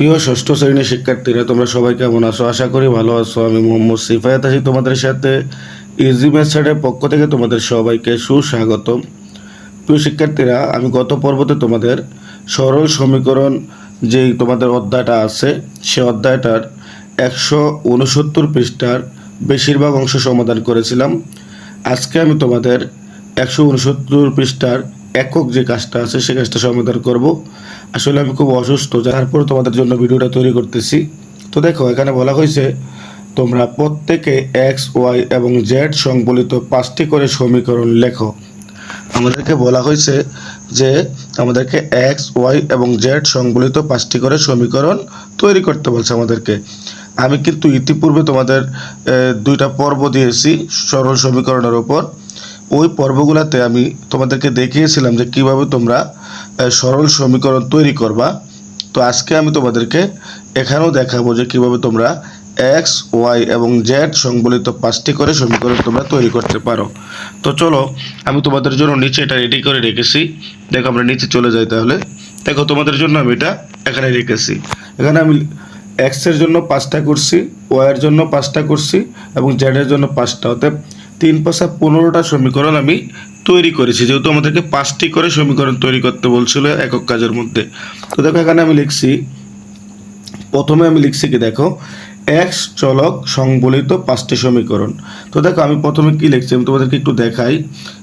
প্রিয় ষষ্ঠ শ্রেণির শিক্ষার্থীরা, তোমরা সবাই কেমন আছো? আশা করি ভালো আছো। আমি মোহাম্মদ সিফায়াত আছি তোমাদের সাথে। ইজি মেথডের পক্ষ থেকে তোমাদের সবাইকে সুস্বাগতম। প্রিয় শিক্ষার্থীরা, আমি গত পর্বতে তোমাদের সরল সমীকরণ যেই তোমাদের অধ্যায়টা আছে, সে অধ্যায়টার একশো উনসত্তর পৃষ্ঠার বেশিরভাগ অংশ সমাধান করেছিলাম। আজকে আমি তোমাদের একশো উনসত্তর পৃষ্ঠার একক যে কাজটা আছে, সে কাজটা সমাধান করব। আসলে আমি খুব অসুস্থ, যার পর তোমাদের জন্য ভিডিওটা তৈরি করতেছি। তো দেখো, এখানে বলা হয়েছে, তোমরা প্রত্যেকে এক্স, ওয়াই এবং জেড সংবলিত পাঁচটি করে সমীকরণ লেখো। আমাদেরকে বলা হয়েছে যে, আমাদেরকে এক্স, ওয়াই এবং জেড সংবলিত পাঁচটি করে সমীকরণ তৈরি করতে বলছে আমাদেরকে। আমি কিন্তু ইতিপূর্বে তোমাদের দুইটা পর্ব দিয়েছি সরল সমীকরণের ওপর ওই পর্বগুলোতে আমি তোমাদেরকে দেখিয়েছিলাম যে কীভাবে তোমরা সরল সমীকরণ তৈরি করবা। তো আজকে আমি তোমাদেরকে এখানেও দেখাবো যে কীভাবে তোমরা এক্স, ওয়াই এবং জেড সংবলিত পাঁচটি করে সমীকরণ তোমরা তৈরি করতে পারো। তো চলো, আমি তোমাদের জন্য নিচে এটা রেডি করে রেখেছি। দেখো আমরা নিচে চলে যাই তাহলে। দেখো তোমাদের জন্য আমি এটা এখানে রেখেছি। এখানে আমি এক্সের জন্য পাঁচটা করছি ওয়াইয়ের জন্য পাঁচটা করছি এবং জেডের জন্য পাঁচটা। অর্থাৎ তিন পাঁচা পনেরোটা সমীকরণ আমি তৈরি করেছি, যেহেতু আমাদেরকে পাঁচটি করে সমীকরণ তৈরি করতে বলছিল একক কাজের মধ্যে। তো দেখো, এখানে আমি লিখছি, প্রথমে আমি লিখছি কি, দেখো এক্স চলক সংবলিত পাঁচটি সমীকরণ। তো দেখো, আমি প্রথমে কি লিখছি, আমি তোমাদেরকে একটু দেখাই।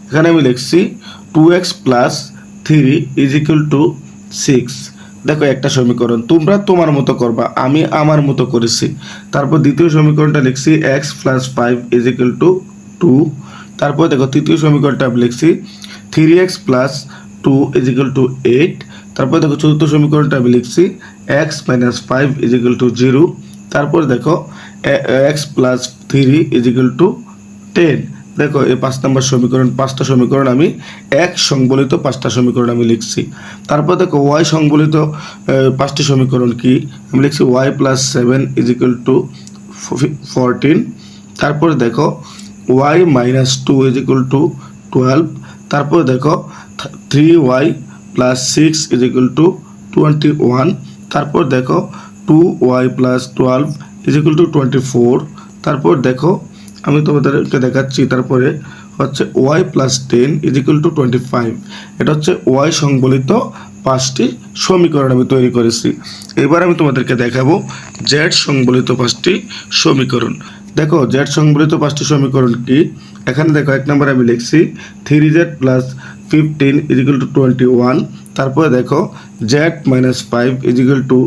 এখানে আমি লিখছি two X plus three is equal to six দেখো, একটা সমীকরণ, তোমরা তোমার মতো করবা, আমি আমার মতো করেছি। তারপর দ্বিতীয় সমীকরণটা লিখছি X plus five is equal to two তারপর দেখো তৃতীয় সমীকরণটা আমি লিখছি three X plus two is equal to eight তারপর দেখো চতুর্থ সমীকরণটা আমি লিখছি X minus five is equal to zero তারপর দেখো X plus three is equal to ten দেখো এই পাঁচ নম্বর সমীকরণ, পাঁচটা সমীকরণ আমি এক সংবলিত পাঁচটা সমীকরণ আমি লিখছি, তারপর দেখো ওয়াই সংবলিত পাঁচটি সমীকরণ কি, আমি লিখছি Y plus seven is equal to fourteen তারপর দেখো Y minus two is equal to twelve তারপর দেখো three Y plus six is equal to twenty one তারপর দেখো two Y plus twelve is equal to twenty four তারপর দেখো, আমি তোমাদেরকে দেখাচ্ছি, তারপরে হচ্ছে Y plus ten is equal to twenty five এটা হচ্ছে ওয়াই সংবলিত পাঁচটি সমীকরণ আমি তৈরি করেছি। এবার আমি তোমাদেরকে দেখাবো জেড সংবলিত পাঁচটি সমীকরণ। দেখো জেড সংবলিত পাঁচটি সমীকরণ কি? এখানে দেখো, এক নম্বরে আমি লিখছি three z plus fifteen is equal to twenty one তারপরে দেখো z minus five is equal to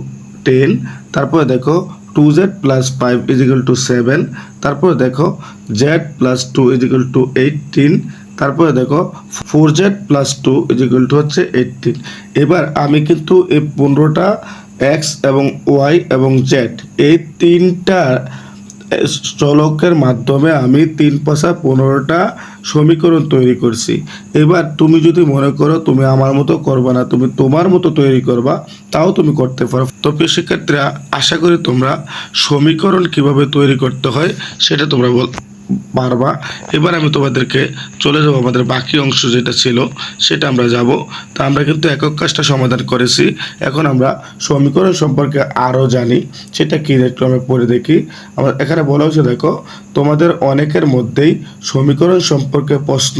ten তারপরে দেখো two z plus five is equal to seven তারপরে দেখো z plus two is equal to eighteen তারপরে দেখো four z plus two is equal to হচ্ছে eighteen এবার আমি কিন্তু এই পনেরোটা এক্স এবং ওয়াই এবং জেড এই তিনটা চলকের মাধ্যমে আমি তিন পাশা পনেরোটা সমীকরণ তৈরি করছি। এবার তুমি যদি মনে করো তুমি আমার মতো করবা না, তুমি তোমার মতো তৈরি করবা, তাও তুমি করতে পারো। তো শিক্ষার্থীরা আশা করি তোমরা সমীকরণ কীভাবে তৈরি করতে হয় সেটা তোমরা বল পারবা এবার আমি তোমাদেরকে চলে যাব আমাদের বাকি অংশ যেটা ছিল, সেটা আমরা যাব। তা আমরা কিন্তু একক কাজটা সমাধান করেছি। এখন আমরা সমীকরণ সম্পর্কে আরও জানি, সেটা কী একটু আমরা পড়ে দেখি। আমার এখানে বলা হয়েছে, দেখো, তোমাদের অনেকের মধ্যেই সমীকরণ সম্পর্কে প্রশ্ন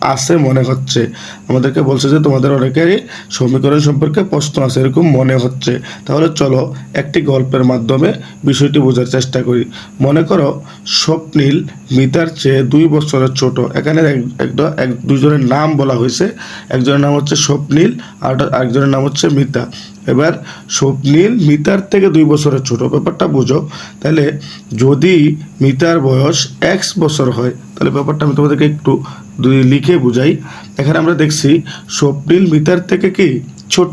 আছে, মনে হচ্ছে। আমাদেরকে বলছে যে তোমাদের অনেকেরই সমীকরণ সম্পর্কে প্রশ্ন আছে, এরকম মনে হচ্ছে। তাহলে চলো একটি গল্পের মাধ্যমে বিষয়টি বোঝার চেষ্টা করি। মনে করো স্বপ্নীল মিতার চেয়ে দুই বছরের ছোট। এখানে এক- এক দুজনের নাম বলা হয়েছে। একজনের নাম হচ্ছে স্বপ্নীল আর আরেকজনের নাম হচ্ছে মিতা। এবার স্বপ্নীল মিতার থেকে দুই বছরের ছোট, ব্যাপারটা বুঝো। তাহলে যদি মিতার বয়স এক্স বছর হয়, তাহলে ব্যাপারটা আমি তোমাদেরকে একটু দুই লিখে বুঝাই। এখানে আমরা দেখছি, স্বপ্নীল মিতার থেকে কি ছোট?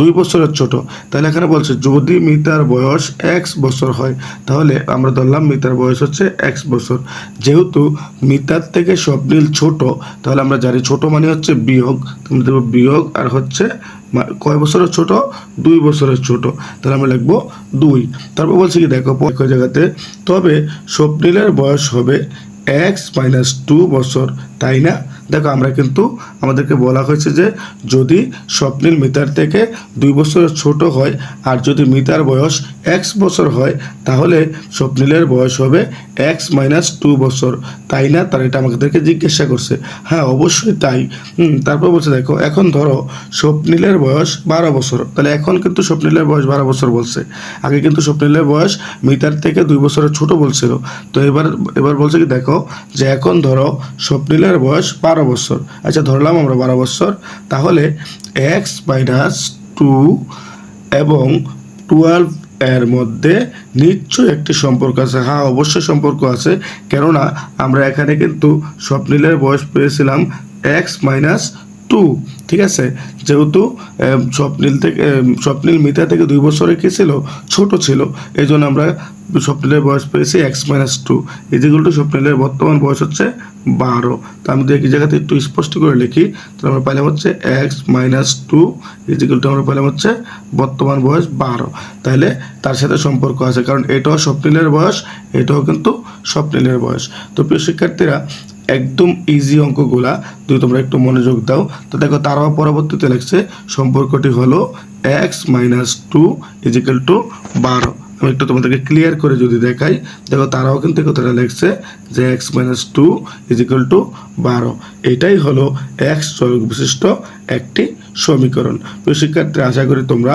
দুই বছরের ছোট। তাহলে এখানে বলছে, যদি মিতার বয়স এক্স বছর হয়, তাহলে আমরা ধরলাম মিতার বয়স হচ্ছে এক্স বছর। যেহেতু মিতার থেকে স্বপ্নীল ছোট, তাহলে আমরা জানি ছোট মানে হচ্ছে বিয়োগ। তুমি দেবো বিয়োগ আর হচ্ছে কয় বছরের ছোট? দুই বছরের ছোট। তাহলে আমরা লিখব দুই। তারপর বলছি কি, দেখো জায়গাতে, তবে স্বপ্নীলের বয়স হবে এক্স মাইনাস টু বছর তাই না? দেখো, আমরা কিন্তু আমাদেরকে বলা হয়েছে যে যদি স্বপ্নিল মিতার থেকে দুই বছরের ছোট হয় আর যদি মিতার বয়স এক্স বছর হয়, তাহলে স্বপ্নিলের বয়স হবে এক্স মাইনাস টু বছর। তাই না? তার এটা আমাদেরকে জিজ্ঞাসা করছে। হ্যাঁ অবশ্যই তাই। তারপর বলছে, দেখো, এখন ধরো স্বপ্নিলের বয়স বারো বছর। তাহলে এখন কিন্তু স্বপ্নিলের বয়স বারো বছর বলছে। আগে কিন্তু স্বপ্নিলের বয়স মিতার থেকে দুই বছরের ছোট বলছিল। তো এবার এবার বলছে কি, দেখো, যে এখন ধরো স্বপ্নিলের বয়স বারো বছর। আচ্ছা ধরলাম আমরা বারো বছর। তাহলে এক্স মাইনাস টু এবং টুয়েলভ এর মধ্যে নিশ্চয়ই একটি সম্পর্ক আছে। হ্যাঁ অবশ্যই সম্পর্ক আছে। কেননা আমরা এখানে কিন্তু স্বপ্নিলের বয়স পেয়েছিলাম এক্স মাইনাস টু ঠিক আছে, যেহেতু স্বপ্নিল থেকে স্বপ্নিল মিতা থেকে দুই বছরে কি ছিল? ছোট ছিল। এই জন্য আমরা স্বপ্নিলের বয়স পেয়েছি x minus two. Is equal to স্বপ্নিলের বর্তমান বয়স হচ্ছে বারো। তো আমি একই জায়গাতে একটু স্পষ্ট করে লিখি, তাহলে আমরা পাইলাম হচ্ছে x minus two. Is equal to আমরা পাইলাম হচ্ছে বর্তমান বয়স বারো। তাহলে তার সাথে সম্পর্ক আছে, কারণ এটাও স্বপ্নিলের বয়স, এটাও কিন্তু স্বপ্নিলের বয়স। তো প্রিয় শিক্ষার্থীরা একদম ইজি অঙ্কগুলা। যদি তোমরা একটু মনোযোগ দাও, তো দেখো তারাও পরবর্তীতে লাগছে সম্পর্কটি হলো x minus two is equal to বারো। আমি একটু তোমাদেরকে ক্লিয়ার করে যদি দেখাই, দেখো তারাও কিন্তু কথাটা লিখছে যে x minus two is equal to বারো। এটাই হলো এক্স চলক বিশিষ্ট একটি সমীকরণ। প্রিয় শিক্ষার্থী, আশা করি তোমরা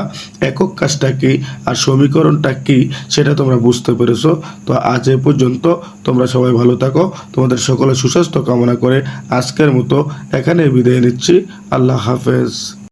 একক কাজটা কী আর সমীকরণটা কী সেটা তোমরা বুঝতে পেরেছ। তো আজ এ পর্যন্ত তোমরা সবাই ভালো থাকো। তোমাদের সকলে সুস্বাস্থ্য কামনা করে আজকের মতো এখানে বিদায় নিচ্ছি। আল্লাহ হাফেজ।